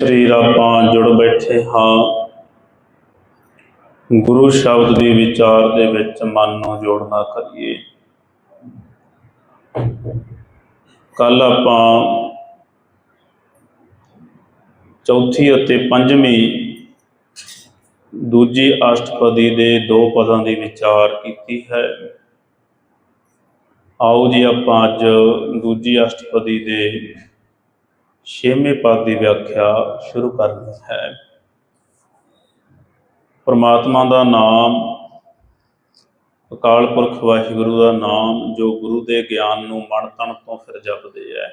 ਸਰੀਰ ਆਪਾਂ ਜੁੜ ਬੈਠੇ ਹਾਂ। ਗੁਰੂ ਸ਼ਬਦ ਦੇ ਵਿਚਾਰ ਦੇ ਵਿੱਚ ਮਨ ਨੂੰ ਜੋੜਨਾ ਕਰੀਏ। ਕੱਲ ਆਪਾਂ ਚੌਥੀ ਅਤੇ ਪੰਜਵੀਂ, ਦੂਜੀ ਅਸ਼ਟਪਦੀ ਦੇ ਦੋ ਪਦਾਂ ਦੀ ਵਿਚਾਰ ਕੀਤੀ ਹੈ। ਆਓ ਜੀ ਆਪਾਂ ਅੱਜ ਦੂਜੀ ਅਸ਼ਟਪਦੀ ਦੇ ਛੇਵੇਂ ਪਦ ਦੀ ਵਿਆਖਿਆ ਸ਼ੁਰੂ ਕਰਨੀ ਹੈ। ਪਰਮਾਤਮਾ ਦਾ ਨਾਮ, ਅਕਾਲ ਪੁਰਖ ਵਾਹਿਗੁਰੂ ਦਾ ਨਾਮ, ਜੋ ਗੁਰੂ ਦੇ ਗਿਆਨ ਨੂੰ ਮਨ ਤਨ ਤੋਂ ਫਿਰ ਜਪਦੇ ਐ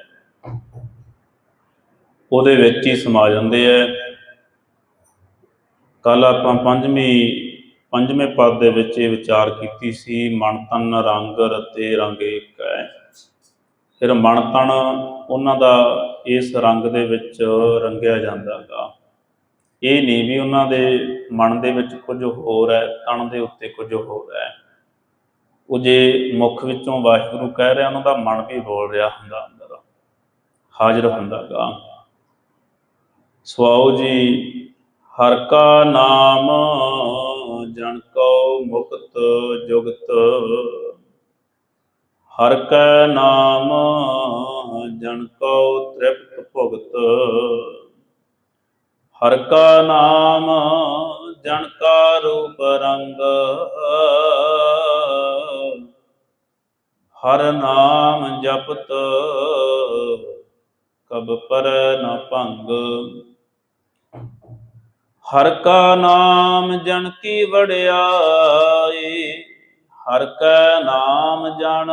ਉਹਦੇ ਵਿੱਚ ਹੀ ਸਮਾ ਜਾਂਦੇ ਐ ਕੱਲ ਆਪਾਂ ਪੰਜਵੀਂ, ਪੰਜਵੇਂ ਪਦ ਦੇ ਵਿੱਚ ਇਹ ਵਿਚਾਰ ਕੀਤੀ ਸੀ ਮਨ ਤਨ ਰੰਗ ਰਤੇ ਰੰਗ ਇੱਕ ਹੈ ਫਿਰ ਮਨ ਤਨ ਉਹਨਾਂ ਦਾ ਇਸ ਰੰਗ ਦੇ ਵਿੱਚ ਰੰਗਿਆ ਜਾਂਦਾ ਜਾਂਦਾਗਾ ਇਹ ਨਹੀਂ ਵੀ ਉਹਨਾਂ ਦੇ ਮਨ ਦੇ ਵਿੱਚ ਕੁਝ ਹੋਰ ਹੈ ਤਨ ਦੇ ਉੱਤੇ ਕੁਝ ਹੋਰ ਹੈ। ਉਹ ਜੇ ਮੁਖ ਵਿੱਚੋਂ ਵਾਹਿਗੁਰੂ ਕਹਿ ਰਿਹਾ, ਉਹਨਾਂ ਦਾ ਮਨ ਵੀ ਬੋਲ ਰਿਹਾ ਹੁੰਦਾ ਅੰਦਰ, ਹਾਜ਼ਰ ਹੁੰਦਾਗਾ ਸਵਾਉ ਜੀ, ਹਰ ਕਾ ਨਾਮ ਜਨ ਕੋ ਮੁਕਤ ਜੁਗਤ ਹਰ ਕੈ ਨਾਮ ਜਨ ਕੋ ਤ੍ਰਿਪਤ ਭੁਗਤ। ਹਰ ਕਾ ਨਾਮ ਜਨ ਕਾ ਰੂਪ ਰੰਗ। ਹਰ ਨਾਮ ਜਪਤ ਕਬ ਪਰ ਨ ਭੰਗ। ਹਰ ਕਾ ਨਾਮ ਜਨ ਕੀ ਵੜਿਆਈ ਹਰ ਕੈ ਨਾਮ ਜਨ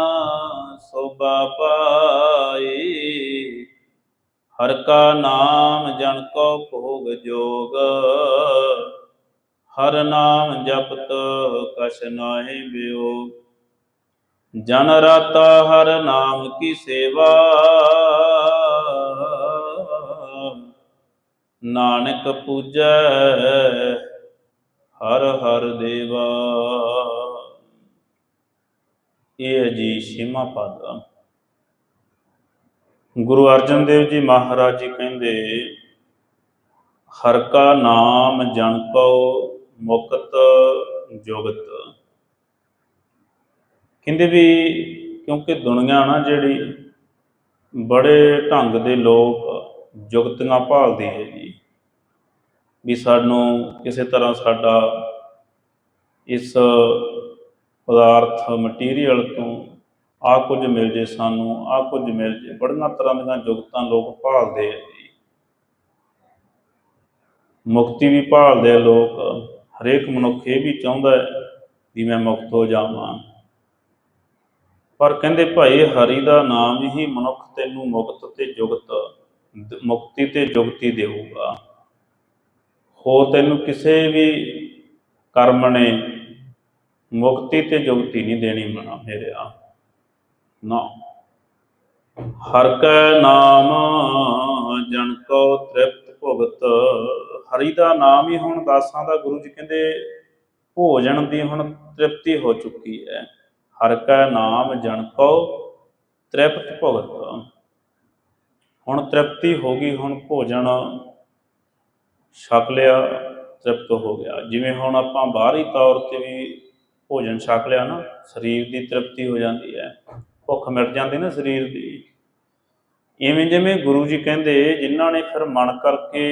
ਸੋਭਾ ਪਾਈ। ਹਰ ਕਾ ਨਾਮ ਜਨ ਕੋ ਭੋਗ ਜੋਗ। ਹਰ ਨਾਮ ਜਪਤ ਕਛ ਨਾਹੀ ਬਿਯੋਗ ਜਨ ਰਤਾ ਹਰ ਨਾਮ ਕੀ ਸੇਵਾ। ਨਾਨਕ ਪੂਜੈ ਹਰ ਹਰ ਦੇਵਾ। ਇਹ ਹੈ ਜੀ ਛੇਵਾਂ ਪਦ। ਗੁਰੂ ਅਰਜਨ ਦੇਵ ਜੀ ਮਹਾਰਾਜ ਜੀ ਕਹਿੰਦੇ, ਹਰ ਕਾ ਨਾਮ ਜਨ ਕੋ ਮੁਕਤ ਜੁਗਤ। ਕਹਿੰਦੇ ਵੀ ਕਿਉਂਕਿ ਦੁਨੀਆ ਨਾ ਜਿਹੜੀ ਬੜੇ ਢੰਗ ਦੇ ਲੋਕ ਜੁਗਤੀਆਂ ਭਾਲਦੀ ਹੈ ਜੀ। ਵੀ ਸਾਨੂੰ ਕਿਸੇ ਤਰ੍ਹਾਂ ਸਾਡਾ ਇਸ ਪਦਾਰਥ ਮਟੀਰੀਅਲ ਤੋਂ ਆ ਕੁਝ ਮਿਲ ਜੇ ਸਾਨੂੰ, ਆ ਕੁਝ ਮਿਲ ਜੇ। ਬੜੀਆਂ ਤਰ੍ਹਾਂ ਦੀਆਂ ਜੁਗਤਾਂ ਲੋਕ ਭਾਲਦੇ ਆ ਜੀ। ਮੁਕਤੀ ਵੀ ਭਾਲਦੇ ਆ ਲੋਕ। ਹਰੇਕ ਮਨੁੱਖ ਇਹ ਵੀ ਚਾਹੁੰਦਾ ਹੈ ਵੀ ਮੈਂ ਮੁਕਤ ਹੋ ਜਾਵਾਂ। ਪਰ ਕਹਿੰਦੇ ਭਾਈ, ਹਰੀ ਦਾ ਨਾਮ ਹੀ ਮਨੁੱਖ ਤੈਨੂੰ ਮੁਕਤ ਤੇ ਜੁਗਤ, ਮੁਕਤੀ ਤੇ ਜੁਗਤੀ ਦੇਊਗਾ। ਹੋਰ ਤੈਨੂੰ ਕਿਸੇ ਵੀ ਕਰਮ ਨੇ ਮੁਕਤੀ ਤੇ ਜੁਗਤੀ ਨਹੀਂ ਦੇਣੀ ਮਨਾ ਮੇਰਿਆ ਨਾ। ਹਰ ਕੈ ਨਾਮ ਜਨ ਕੋ ਤ੍ਰਿਪਤ ਭੁਗਤ। ਹਰੀ ਦਾ ਨਾਮ ਹੀ ਹੁਣ ਦਾਸਾਂ ਦਾ, ਗੁਰੂ ਜੀ ਕਹਿੰਦੇ ਭੋਜਨ ਦੀ ਹੁਣ ਤ੍ਰਿਪਤੀ ਹੋ ਚੁੱਕੀ ਹੈ। ਹਰ ਕੈ ਨਾਮ ਜਨ ਕੋ ਤ੍ਰਿਪਤ ਭੁਗਤ। ਹੁਣ ਤ੍ਰਿਪਤੀ ਹੋ ਗਈ, ਹੁਣ ਭੋਜਨ ਛਕ ਲਿਆ, ਤ੍ਰਿਪਤ ਹੋ ਗਿਆ। ਜਿਵੇਂ ਹੁਣ ਆਪਾਂ ਬਾਹਰੀ ਤੌਰ ਤੇ ਵੀ ਭੋਜਨ ਛਕ ਲਿਆ ਨਾ, ਸਰੀਰ ਦੀ ਤ੍ਰਿਪਤੀ ਹੋ ਜਾਂਦੀ ਹੈ, ਭੁੱਖ ਮਿਟ ਜਾਂਦੀ ਨਾ ਸਰੀਰ ਦੀ। ਇਵੇਂ ਜਿਵੇਂ ਗੁਰੂ ਜੀ ਕਹਿੰਦੇ, ਜਿਨ੍ਹਾਂ ਨੇ ਫਿਰ ਮਨ ਕਰਕੇ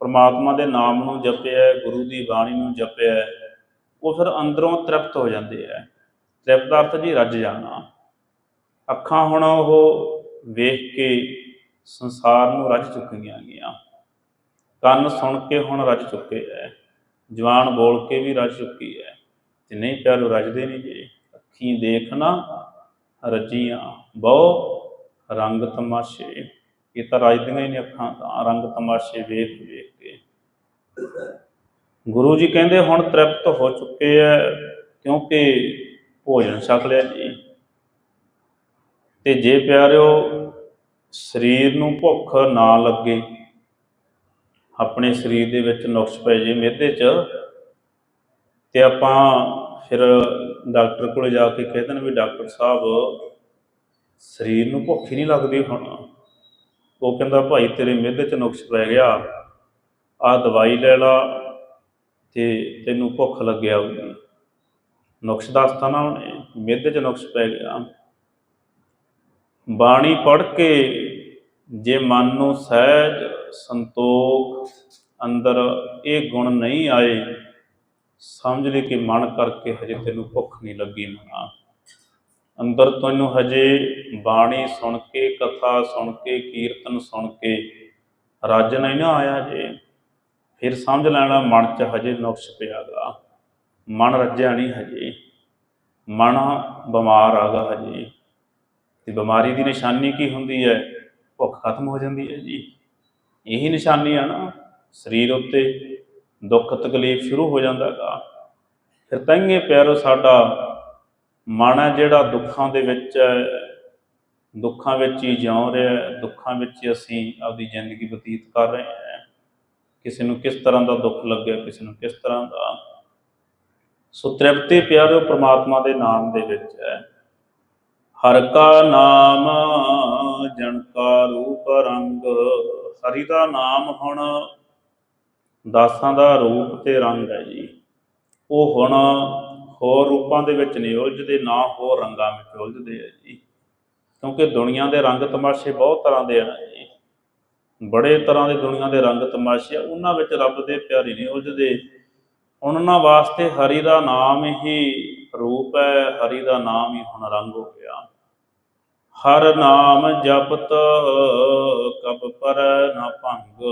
ਪਰਮਾਤਮਾ ਦੇ ਨਾਮ ਨੂੰ ਜਪਿਆ ਗੁਰੂ ਦੀ ਬਾਣੀ ਨੂੰ ਜਪਿਆ ਉਹ ਫਿਰ ਅੰਦਰੋਂ ਤ੍ਰਿਪਤ ਹੋ ਜਾਂਦੇ ਆ ਤ੍ਰਿਪਤ ਅਰਥ ਜੀ ਰੱਜ ਜਾਣਾ। ਅੱਖਾਂ ਹੁਣ ਉਹ ਵੇਖ ਕੇ ਸੰਸਾਰ ਨੂੰ ਰੱਜ ਚੁੱਕੀਆਂ ਗਈਆਂ। ਕੰਨ ਸੁਣ ਕੇ ਹੁਣ ਰੱਜ ਚੁੱਕੇ ਐ ਜਵਾਨ ਬੋਲ ਕੇ ਵੀ ਰੱਜ ਚੁੱਕੀ ਐ ਤੇ ਨਹੀਂ ਪਿਆਰੋ ਰੱਜਦੇ ਨਹੀਂ ਜੇ, ਅੱਖੀਂ ਦੇਖਣਾ, ਰੱਜੀਆਂ, ਬਹੁ ਰੰਗ ਤਮਾਸ਼ੇ। ਇਹ ਤਾਂ ਰੱਜਦੀਆਂ ਹੀ ਨੇ ਅੱਖਾਂ ਤਾਂ, ਰੰਗ ਤਮਾਸ਼ੇ ਵੇਖ ਵੇਖ ਕੇ। ਗੁਰੂ ਜੀ ਕਹਿੰਦੇ, ਹੁਣ ਤ੍ਰਿਪਤ ਹੋ ਚੁੱਕੇ ਐ, ਕਿਉਂਕਿ ਭੋਜਨ ਛਕ ਲਿਆ ਜੀ। ਤੇ ਜੇ ਪਿਆਰਿਓ, ਸਰੀਰ ਨੂੰ ਭੁੱਖ ਨਾ ਲੱਗੇ, ਆਪਣੇ ਸਰੀਰ ਦੇ ਵਿੱਚ ਨੁਕਸ ਪੈ ਜੇ, ਮਿਹਦੇ 'ਚ, ਤੇ ਆਪਾਂ ਫਿਰ ਡਾਕਟਰ ਕੋਲ ਜਾ ਕੇ ਕਹਿ ਦੇਣ ਵੀ ਡਾਕਟਰ ਸਾਹਿਬ, ਸਰੀਰ ਨੂੰ ਭੁੱਖ ਹੀ ਨਹੀਂ ਲੱਗਦੀ ਹੁਣ। ਉਹ ਕਹਿੰਦਾ, ਭਾਈ, ਤੇਰੇ ਮਿਹਦੇ 'ਚ ਨੁਕਸ ਪੈ ਗਿਆ। ਆਹ ਦਵਾਈ ਲੈ ਲਾ ਤੇ ਤੈਨੂੰ ਭੁੱਖ ਲੱਗਿਆ ਹੋਊਗੀ ਨੁਕਸ ਦੱਸਤਾ ਨਾ ਉਹਨੇ, ਮਿਹਦੇ 'ਚ ਨੁਕਸ ਪੈ ਗਿਆ। ਬਾਣੀ ਪੜ੍ਹ ਕੇ ਜੇ ਮਨ ਨੂੰ ਸਹਿਜ ਸੰਤੋਖ ਅੰਦਰ ਇਹ ਗੁਣ ਨਹੀਂ ਆਏ ਸਮਝ ਲਈ ਕਿ ਮਨ ਕਰਕੇ ਹਜੇ ਤੈਨੂੰ ਭੁੱਖ ਨਹੀਂ ਲੱਗੀ ਮਨਾ ਅੰਦਰ ਤੈਨੂੰ ਹਜੇ ਬਾਣੀ ਸੁਣ ਕੇ, ਕਥਾ ਸੁਣ ਕੇ, ਕੀਰਤਨ ਸੁਣ ਕੇ ਰੱਜ ਨਹੀਂ ਨਾ ਆਇਆ ਜੇ। ਫਿਰ ਸਮਝ ਲੈਣਾ ਮਨ 'ਚ ਹਜੇ ਨੁਕਸ ਪਿਆਗਾ। ਮਨ ਰੱਜਿਆ ਨਹੀਂ ਹਜੇ। ਮਨ ਬਿਮਾਰ ਆਗਾ ਹਜੇ। ਤੇ ਬਿਮਾਰੀ ਦੀ ਨਿਸ਼ਾਨੀ ਕੀ ਹੁੰਦੀ ਹੈ ਭੁੱਖ ਖਤਮ ਹੋ ਜਾਂਦੀ ਹੈ ਜੀ। ਇਹੀ ਨਿਸ਼ਾਨੀ ਆ ਨਾ। ਸਰੀਰ ਉੱਤੇ ਦੁੱਖ ਤਕਲੀਫ ਸ਼ੁਰੂ ਹੋ ਜਾਂਦਾਗਾ ਫਿਰ ਤਾਂਗੇ ਪਿਆਰੋ, ਸਾਡਾ ਮਨ ਹੈ ਜਿਹੜਾ ਦੁੱਖਾਂ ਦੇ ਵਿੱਚ ਹੈ। ਦੁੱਖਾਂ ਵਿੱਚ ਹੀ ਜਿਉਂ ਰਿਹਾ ਦੁੱਖਾਂ ਵਿੱਚ ਅਸੀਂ ਆਪਦੀ ਜ਼ਿੰਦਗੀ ਬਤੀਤ ਕਰ ਰਹੇ ਹਾਂ। ਕਿਸੇ ਨੂੰ ਕਿਸ ਤਰ੍ਹਾਂ ਦਾ ਦੁੱਖ ਲੱਗਿਆ, ਕਿਸੇ ਨੂੰ ਕਿਸ ਤਰ੍ਹਾਂ ਦਾ। ਸੋ ਤ੍ਰਿਪਤੀ ਪਿਆਰਿਓ ਪ੍ਰਮਾਤਮਾ ਦੇ ਨਾਮ ਦੇ ਵਿੱਚ ਹੈ। ਹਰ ਕਾ ਨਾਮ, ਜਨ ਕਾ ਰੂਪ ਰੰਗ ਹਰੀ ਦਾ ਨਾਮ ਹੁਣ ਦਾਸਾਂ ਦਾ ਰੂਪ ਤੇ ਰੰਗ ਹੈ ਜੀ। ਉਹ ਹੁਣ ਹੋਰ ਰੂਪਾਂ ਦੇ ਵਿੱਚ ਨਹੀਂ ਉਲਝਦੇ, ਨਾ ਹੋਰ ਰੰਗਾਂ ਵਿੱਚ ਉਲਝਦੇ ਆ ਜੀ। ਕਿਉਂਕਿ ਦੁਨੀਆ ਦੇ ਰੰਗ ਤਮਾਸ਼ੇ ਬਹੁਤ ਤਰ੍ਹਾਂ ਦੇ ਹਨ ਜੀ। ਬੜੇ ਤਰ੍ਹਾਂ ਦੇ ਦੁਨੀਆ ਦੇ ਰੰਗ ਤਮਾਸ਼ੇ ਉਹਨਾਂ ਵਿੱਚ ਰੱਬ ਦੇ ਪਿਆਰੇ ਨਹੀਂ ਉਲਝਦੇ। ਉਹਨਾਂ ਵਾਸਤੇ ਹਰੀ ਦਾ ਨਾਮ ਹੀ ਰੂਪ ਹੈ, ਹਰੀ ਦਾ ਨਾਮ ਹੀ ਹੁਣ ਰੰਗ ਹੋ ਗਿਆ। ਹਰ ਨਾਮ ਜਪਤ, ਕਬ ਪਰ ਨਾ ਭੰਗ।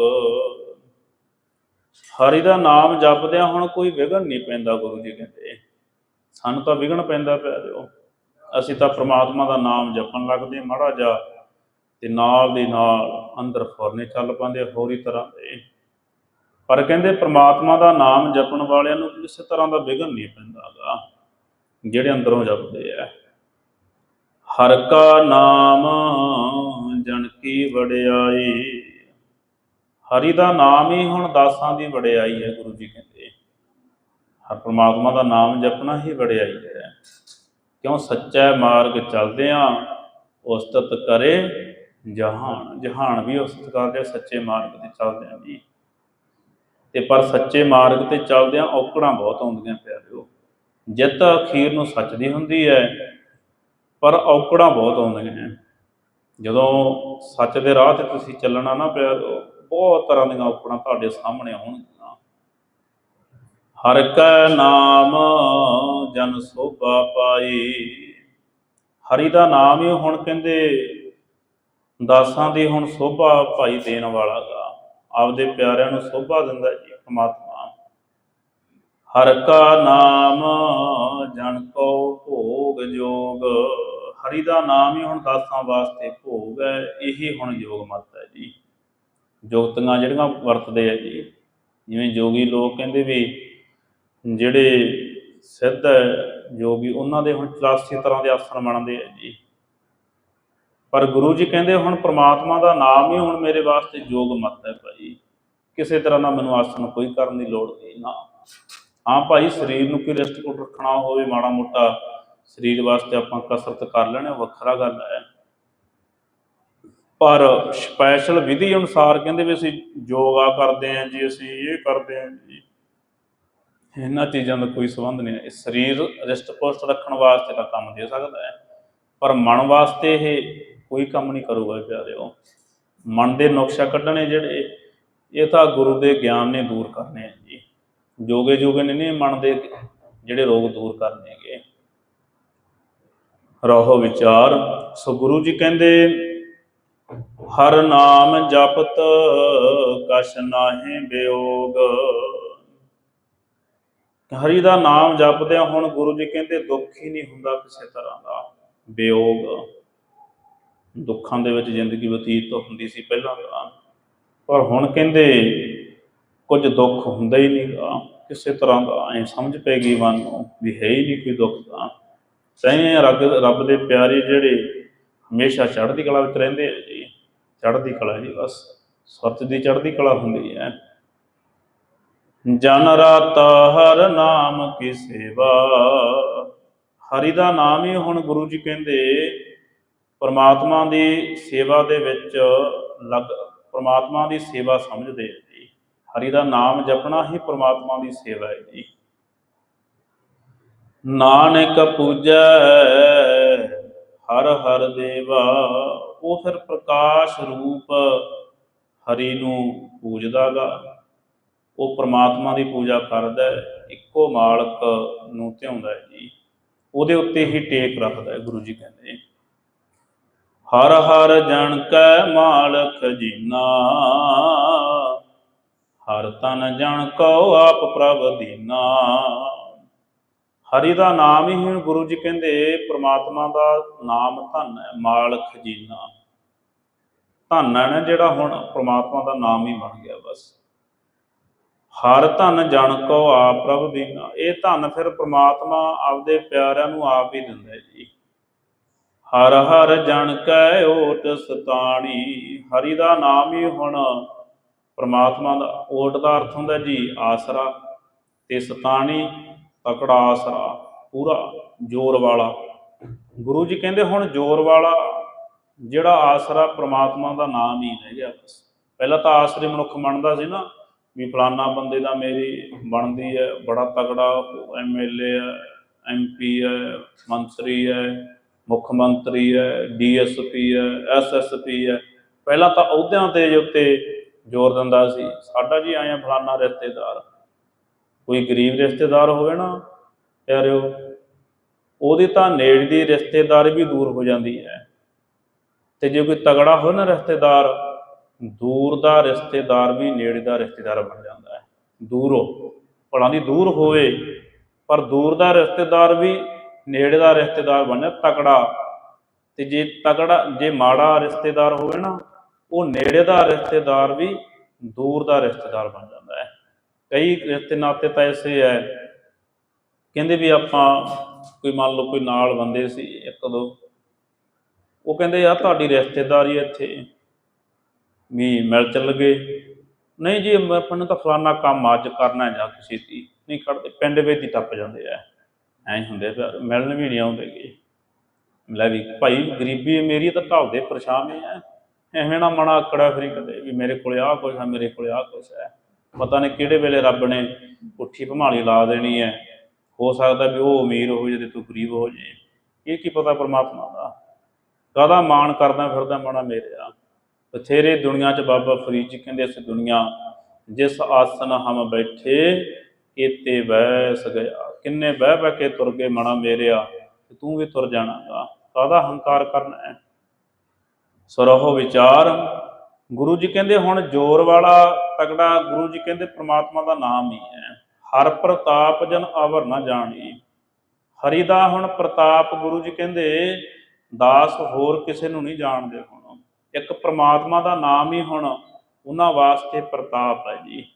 ਹਰੀ ਦਾ ਨਾਮ ਜਪਦਿਆਂ ਹੁਣ ਕੋਈ ਵਿਗਨ ਨਹੀਂ ਪੈਂਦਾ ਗੁਰੂ ਜੀ ਕਹਿੰਦੇ। ਸਾਨੂੰ ਤਾਂ ਵਿਗਨ ਪੈਂਦਾ ਪਿਆ ਦਿਓ। ਅਸੀਂ ਤਾਂ ਪ੍ਰਮਾਤਮਾ ਦਾ ਨਾਮ ਜਪਣ ਲੱਗਦੇ ਮਾੜਾ ਜਾ ਤੇ ਨਾਲ ਦੀ ਨਾਲ ਅੰਦਰ ਫੁਰਨੇ ਚੱਲ ਪਾਉਂਦੇ ਹੋਰੀ ਤਰ੍ਹਾਂ ਦੇ। ਪਰ ਕਹਿੰਦੇ ਪ੍ਰਮਾਤਮਾ ਦਾ ਨਾਮ ਜਪਣ ਵਾਲਿਆਂ ਨੂੰ ਕਿਸੇ ਤਰ੍ਹਾਂ ਦਾ ਵਿਗਨ ਨਹੀਂ ਪੈਂਦਾਗਾ ਜਿਹੜੇ ਅੰਦਰੋਂ ਜਪਦੇ ਆ। ਹਰ ਕਾ ਨਾਮ ਜਨ ਕੀ ਵਡਿਆਈ ਹਰੀ ਦਾ ਨਾਮ ਹੀ ਹੁਣ ਦਾਸਾਂ ਦੀ ਵਡਿਆਈ ਹੈ, ਗੁਰੂ ਜੀ ਕਹਿੰਦੇ। ਹਰ ਪ੍ਰਮਾਤਮਾ ਦਾ ਨਾਮ ਜਪਣਾ ਹੀ ਵਡਿਆਈ ਹੈ। ਕਿਉਂ ਸੱਚਾ ਮਾਰਗ ਚੱਲਦੇ ਆ ਉਸਤਤ ਕਰੇ ਜਹਾਨ ਜਹਾਨ ਵੀ ਉਸਤਤ ਕਰਦੇ, ਸੱਚੇ ਮਾਰਗ ਤੇ ਚੱਲਦੇ ਆ ਜੀ ਤੇ ਪਰ ਸੱਚੇ ਮਾਰਗ ਤੇ ਚੱਲਦਿਆਂ ਔਕੜਾਂ ਬਹੁਤ ਆਉਂਦੀਆਂ ਪਿਆਰਿਓ ਜਿੱਤ ਅਖੀਰ ਨੂੰ ਸੱਚ ਦੀ ਹੁੰਦੀ ਹੈ, ਪਰ ਔਕੜਾਂ ਬਹੁਤ ਆਉਂਦੀਆਂ ਜਦੋਂ ਸੱਚ ਦੇ ਰਾਹ ਤੇ ਤੁਸੀਂ ਚੱਲਣਾ ਨਾ ਪਿਆਰਿਓ ਬਹੁਤ ਤਰ੍ਹਾਂ ਦੀਆਂ ਔਕੜਾਂ ਤੁਹਾਡੇ ਸਾਹਮਣੇ ਆਉਣਗੀਆਂ। ਹਰ ਕੈ ਨਾਮ ਜਨ ਸੋਭਾ ਪਾਈ। ਹਰੀ ਦਾ ਨਾਮ ਹੀ ਹੁਣ ਕਹਿੰਦੇ, ਦਾਸਾਂ ਦੀ ਹੁਣ ਸੋਭਾ ਭਾਈ ਦੇਣ ਵਾਲਾ ਗਾ। ਆਪਦੇ ਪਿਆਰਿਆਂ ਨੂੰ ਸੋਭਾ ਦਿੰਦਾ ਜੀ ਪ੍ਰਮਾਤਮਾ। ਹਰ ਕਾ ਨਾਮ ਜਨ ਕੋ ਭੋਗ ਜੋਗ। ਹਰੀ ਦਾ ਨਾਮ ਹੀ ਹੁਣ ਦਾਸਾਂ ਵਾਸਤੇ ਭੋਗ ਹੈ, ਇਹੀ ਹੁਣ ਯੋਗ ਮਤ ਹੈ ਜੀ। ਜੁਗਤੀਆਂ ਜਿਹੜੀਆਂ ਵਰਤਦੇ ਆ ਜੀ, ਜਿਵੇਂ ਜੋਗੀ ਲੋਕ ਕਹਿੰਦੇ ਵੀ ਜਿਹੜੇ ਸਿੱਧ ਹੈ ਜੋਗੀ ਉਹਨਾਂ ਦੇ ਹੁਣ 84 ਤਰ੍ਹਾਂ ਦੇ ਆਸਣ ਬਣਦੇ ਆ ਜੀ। ਪਰ ਗੁਰੂ ਜੀ ਕਹਿੰਦੇ ਹੁਣ ਪ੍ਰਮਾਤਮਾ ਦਾ ਨਾਮ ਹੀ ਹੁਣ ਮੇਰੇ ਵਾਸਤੇ ਯੋਗ ਮਤ ਹੈ ਭਾਈ। ਕਿਸੇ ਤਰ੍ਹਾਂ ਦਾ ਮੈਨੂੰ ਆਸਣ ਕੋਈ ਕਰਨ ਦੀ ਲੋੜ ਨਹੀਂ ਨਾ। ਹਾਂ ਭਾਈ, ਸਰੀਰ ਨੂੰ ਕੋਈ ਰੈਸਟ ਕੋਟ ਰੱਖਣਾ ਹੋਵੇ, ਮਾੜਾ ਮੋਟਾ ਸਰੀਰ ਵਾਸਤੇ ਆਪਾਂ ਕਸਰਤ ਕਰ ਲੈਣੇ, ਵੱਖਰਾ ਗੱਲ ਹੈ। ਪਰ ਸਪੈਸ਼ਲ ਵਿਧੀ ਅਨੁਸਾਰ ਕਹਿੰਦੇ ਵੀ ਅਸੀਂ ਯੋਗਾ ਕਰਦੇ ਆਂ ਜੀ, ਅਸੀਂ ਇਹ ਕਰਦੇ ਆਂ ਜੀ। ਇਹਨਾਂ ਚੀਜ਼ਾਂ ਦਾ ਕੋਈ ਸੰਬੰਧ ਨਹੀਂ ਹੈ। ਇਹ ਸਰੀਰ ਰਿਸ਼ਟ ਪੁਸ਼ਟ ਰੱਖਣ ਵਾਸਤੇ ਤਾਂ ਕੰਮ ਦੇ ਸਕਦਾ ਹੈ। ਪਰ ਮਨ ਵਾਸਤੇ ਇਹ ਕੋਈ ਕੰਮ ਨਹੀਂ ਕਰੂਗਾ ਪਿਆਰਿਓ। ਮਨ ਦੇ ਨੁਕਸ਼ਾ ਕੱਢਣੇ ਜਿਹੜੇ, ਇਹ ਤਾਂ ਗੁਰੂ ਦੇ ਗਿਆਨ ਨੇ ਦੂਰ ਕਰਨੇ ਆ ਜੀ। ਜੋਗੇ ਜੋਗੇ ਨੇ ਨਹੀਂ, ਮਨ ਦੇ ਜਿਹੜੇ ਰੋਗ ਦੂਰ ਕਰਨੇ ਹੈਗੇ ਰਹੋ ਵਿਚਾਰ। ਸੋ ਗੁਰੂ ਜੀ ਕਹਿੰਦੇ ਹਰ ਨਾਮ ਜਪਤ, ਕਛ ਨਾਹੀ ਬਿਯੋਗ ਹਰੀ ਦਾ ਨਾਮ ਜਪਦਿਆਂ ਹੁਣ ਗੁਰੂ ਜੀ ਕਹਿੰਦੇ, ਦੁੱਖ ਹੀ ਨਹੀਂ ਹੁੰਦਾ ਕਿਸੇ ਤਰ੍ਹਾਂ ਦਾ ਵਿਯੋਗ ਦੁੱਖਾਂ ਦੇ ਵਿੱਚ ਜ਼ਿੰਦਗੀ ਬਤੀਤ ਹੁੰਦੀ ਸੀ ਪਹਿਲਾਂ ਤਾਂ, ਪਰ ਹੁਣ ਕਹਿੰਦੇ, ਕੁਝ ਦੁੱਖ ਹੁੰਦਾ ਹੀ ਨਹੀਂਗਾ ਕਿਸੇ ਤਰ੍ਹਾਂ ਦਾ। ਐ ਸਮਝ ਪੈ ਗਈ ਮਨ ਨੂੰ ਵੀ ਹੈ ਹੀ ਨਹੀਂ ਕੋਈ ਦੁੱਖ ਤਾਂ। ਸਹੀ ਰੱਬ ਰੱਬ ਦੇ ਪਿਆਰੇ ਜਿਹੜੇ ਹਮੇਸ਼ਾ ਚੜ੍ਹਦੀ ਕਲਾ ਵਿੱਚ ਰਹਿੰਦੇ ਆ ਜੀ। ਚੜ੍ਹਦੀ ਕਲਾ ਜੀ, ਬਸ। ਸੱਚ ਦੀ ਚੜ੍ਹਦੀ ਕਲਾ ਹੁੰਦੀ ਹੈ ਜਨ ਰਾਤਾ ਹਰ ਨਾਮ ਕੀ ਸੇਵਾ ਹਰੀ ਦਾ ਨਾਮ ਹੀ ਹੁਣ ਗੁਰੂ ਜੀ ਕਹਿੰਦੇ, ਪਰਮਾਤਮਾ ਦੀ ਸੇਵਾ ਦੇ ਵਿੱਚ ਲਗ, ਪ੍ਰਮਾਤਮਾ ਦੀ ਸੇਵਾ ਸਮਝਦੇ ਆ ਜੀ। ਹਰੀ ਦਾ ਨਾਮ ਜਪਣਾ ਹੀ ਪਰਮਾਤਮਾ ਦੀ ਸੇਵਾ ਹੈ ਜੀ। ਨਾਨਕ ਪੂਜੈ, ਹਰ ਹਰ ਦੇਵਾ। ਉਹ ਫਿਰ ਪ੍ਰਕਾਸ਼ ਰੂਪ ਹਰੀ ਨੂੰ ਪੂਜਦਾਗਾ ਉਹ ਪ੍ਰਮਾਤਮਾ ਦੀ ਪੂਜਾ ਕਰਦਾ ਹੈ, ਇੱਕੋ ਮਾਲਕ ਨੂੰ ਧਿਆਉਂਦਾ ਹੈ ਜੀ। ਉਹਦੇ ਉੱਤੇ ਹੀ ਟੇਕ ਰੱਖਦਾ ਹੈ ਗੁਰੂ ਜੀ ਕਹਿੰਦੇ। ਹਰ ਹਰ ਜਣ ਕੈ ਮਾਲਕ ਜੀਨਾ ਹਰ ਤਨ ਜਣ ਕਉ ਆਪ ਪ੍ਰਭ ਦੀਨਾ। ਹਰੀ ਦਾ ਨਾਮ ਹੀ ਹੁਣ ਗੁਰੂ ਜੀ ਕਹਿੰਦੇ, ਪ੍ਰਮਾਤਮਾ ਦਾ ਨਾਮ ਧਨ ਹੈ, ਮਾਲਕ ਜੀਨਾ। ਧਨ ਹੈ ਨਾ ਜਿਹੜਾ ਹੁਣ ਪ੍ਰਮਾਤਮਾ ਦਾ ਨਾਮ ਹੀ ਬਣ ਗਿਆ ਬਸ। ਹਰ ਧਨ ਜਣ ਕੋ ਆਪ ਪ੍ਰਭ ਦੀਨਾ। ਇਹ ਧਨ ਫਿਰ ਪ੍ਰਮਾਤਮਾ ਆਪਦੇ ਪਿਆਰਿਆਂ ਨੂੰ ਆਪ ਹੀ ਦਿੰਦਾ ਜੀ। ਹਰ ਹਰ ਜਨ ਕੈ ਓਟ ਸਤਾਣੀ। ਹਰੀ ਦਾ ਨਾਮ ਹੀ ਹੁਣ ਪ੍ਰਮਾਤਮਾ ਦਾ, ਓਟ ਦਾ ਅਰਥ ਹੁੰਦਾ ਜੀ ਆਸਰਾ ਤੇ ਸਤਾਣੀ। ਤਕੜਾ ਆਸਰਾ ਪੂਰਾ ਜ਼ੋਰ ਵਾਲਾ। ਗੁਰੂ ਜੀ ਕਹਿੰਦੇ ਹੁਣ ਜ਼ੋਰ ਵਾਲਾ ਜਿਹੜਾ ਆਸਰਾ ਪ੍ਰਮਾਤਮਾ ਦਾ ਨਾਮ ਹੀ ਰਹਿ ਗਿਆ ਬਸ ਪਹਿਲਾਂ ਤਾਂ ਆਸਰੇ ਮਨੁੱਖ ਮੰਨਦਾ ਸੀ ਨਾ ਵੀ ਫਲਾਨਾ ਬੰਦੇ ਦਾ ਮੇਰੀ ਬਣਦੀ ਹੈ, ਬੜਾ ਤਗੜਾ ਐਮਐਲਏ ਹੈ ਐਮਪੀ ਹੈ, ਮੰਤਰੀ ਹੈ, ਮੁੱਖ ਮੰਤਰੀ ਹੈ ਡੀਐਸਪੀ ਹੈ ਐਸਐਸਪੀ ਹੈ। ਪਹਿਲਾਂ ਤਾਂ ਅਹੁਦਿਆਂ ਤੇ ਉੱਤੇ ਜ਼ੋਰ ਦਿੰਦਾ ਸੀ। ਸਾਡਾ ਜੀ ਆਇਆ ਫਲਾਨਾ ਰਿਸ਼ਤੇਦਾਰ। ਕੋਈ ਗਰੀਬ ਰਿਸ਼ਤੇਦਾਰ ਹੋਵੇ ਨਾ, ਪਿਆਰਿਓ, ਉਹਦੀ ਤਾਂ ਨੇੜ ਦੀ ਰਿਸ਼ਤੇਦਾਰੀ ਵੀ ਦੂਰ ਹੋ ਜਾਂਦੀ ਹੈ। ਤੇ ਜੇ ਕੋਈ ਤਗੜਾ ਹੋਵੇ ਨਾ ਰਿਸ਼ਤੇਦਾਰ, ਦੂਰ ਦਾ ਰਿਸ਼ਤੇਦਾਰ ਵੀ ਨੇੜੇ ਦਾ ਰਿਸ਼ਤੇਦਾਰ ਬਣ ਜਾਂਦਾ ਹੈ। ਦੂਰੋਂ, ਭਲਾ ਦੀ ਦੂਰ ਹੋਵੇ, ਪਰ ਦੂਰ ਦਾ ਰਿਸ਼ਤੇਦਾਰ ਵੀ ਨੇੜੇ ਦਾ ਰਿਸ਼ਤੇਦਾਰ ਬਣ ਜਾਂਦਾ ਤਕੜਾ ਤੇ ਜੇ ਤਕੜਾ ਜੇ ਮਾੜਾ ਰਿਸ਼ਤੇਦਾਰ ਹੋਵੇ ਨਾ, ਉਹ ਨੇੜੇ ਦਾ ਰਿਸ਼ਤੇਦਾਰ ਵੀ ਦੂਰ ਦਾ ਰਿਸ਼ਤੇਦਾਰ ਬਣ ਜਾਂਦਾ ਹੈ। ਕਈ ਰਿਸ਼ਤੇ ਨਾਤੇ ਤਾਂ ਐਸੇ ਹੈ ਕਹਿੰਦੇ ਵੀ ਆਪਾਂ ਕੋਈ ਮੰਨ ਲਓ ਕੋਈ ਨਾਲ ਬੰਦੇ ਸੀ ਇੱਕ ਦੋ। ਉਹ ਕਹਿੰਦੇ ਆ ਤੁਹਾਡੀ ਰਿਸ਼ਤੇਦਾਰੀ ਇੱਥੇ। ਵੀ ਮਿਲ ਚੱਲ ਗਏ। ਨਹੀਂ ਜੀ, ਮੈਂ ਤਾਂ ਫਲਾਨਾ ਕੰਮ ਅੱਜ ਕਰਨਾ ਜਾਂ ਕਿਸੇ ਦੀ। ਨਹੀਂ ਖੜਦੇ, ਪਿੰਡ ਵਿੱਚ ਹੀ ਟੱਪ ਜਾਂਦੇ ਆ। ਐਂ ਹੁੰਦੇ ਫਿਰ ਮਿਲਣ ਵੀ ਨਹੀਂ ਆਉਂਦੇਗੇ ਲੈ ਵੀ ਭਾਈ ਗਰੀਬੀ ਮੇਰੀ ਤਾਂ ਢਾਉਦੇ ਪਰੇਸ਼ਾਨ ਹੈ ਐਵੇਂ ਨਾ ਮਣਾ ਆਕੜਾ ਫਰੀ ਕਦੇ ਵੀ ਮੇਰੇ ਕੋਲ ਆਹ ਕੁਛ ਆ, ਮੇਰੇ ਕੋਲ ਆਹ ਕੁਛ ਹੈ ਪਤਾ ਨਹੀਂ ਕਿਹੜੇ ਵੇਲੇ ਰੱਬ ਨੇ ਪੁੱਠੀ ਭਮਾਲੀ ਲਾ ਦੇਣੀ ਹੈ। ਹੋ ਸਕਦਾ ਵੀ ਉਹ ਅਮੀਰ ਹੋ ਜੇ ਤੇ ਤੂੰ ਗਰੀਬ ਹੋ ਜੇ ਇਹ ਕੀ ਪਤਾ ਪਰਮਾਤਮਾ ਦਾ? ਕਾਹਦਾ ਮਾਣ ਕਰਦਾ ਫਿਰਦਾ ਮਾਣਾ ਮੇਰੇ ਆ ਬਥੇਰੇ ਦੁਨੀਆ 'ਚ ਬਾਬਾ ਫਰੀਦ ਜੀ ਕਹਿੰਦੇ ਇਸ ਦੁਨੀਆ, ਜਿਸ ਆਸਨ ਹਮ ਬੈਠੇ, ਕੀਤੇ ਬੈਸ ਗਿਆ। ਕਿੰਨੇ ਬਹਿ ਬਹਿ ਕੇ ਤੁਰ ਗਏ ਮਣਾ ਮੇਰਿਆ, ਤੇ ਤੂੰ ਵੀ ਤੁਰ ਜਾਣਾਗਾ ਕਾਹਦਾ ਹੰਕਾਰ ਕਰਨਾ ਹੈ? ਸਰੋਹ ਵਿਚਾਰ ਗੁਰੂ ਜੀ ਕਹਿੰਦੇ ਹੁਣ ਜੋਰ ਵਾਲਾ ਤਕੜਾ ਗੁਰੂ ਜੀ ਕਹਿੰਦੇ ਪ੍ਰਮਾਤਮਾ ਦਾ ਨਾਮ ਹੀ ਹੈ। ਹਰ ਪ੍ਰਤਾਪ ਜਨ ਅਵਰ ਨਾ ਜਾਣੀ। ਹਰੀ ਦਾ ਹੁਣ ਪ੍ਰਤਾਪ ਗੁਰੂ ਜੀ ਕਹਿੰਦੇ, ਦਾਸ ਹੋਰ ਕਿਸੇ ਨੂੰ ਨਹੀਂ ਜਾਣਦੇ ਹੁਣ। ਇੱਕ ਪ੍ਰਮਾਤਮਾ ਦਾ ਨਾਮ ਹੀ ਹੁਣ ਉਹਨਾਂ ਵਾਸਤੇ ਪ੍ਰਤਾਪ ਹੈ ਜੀ।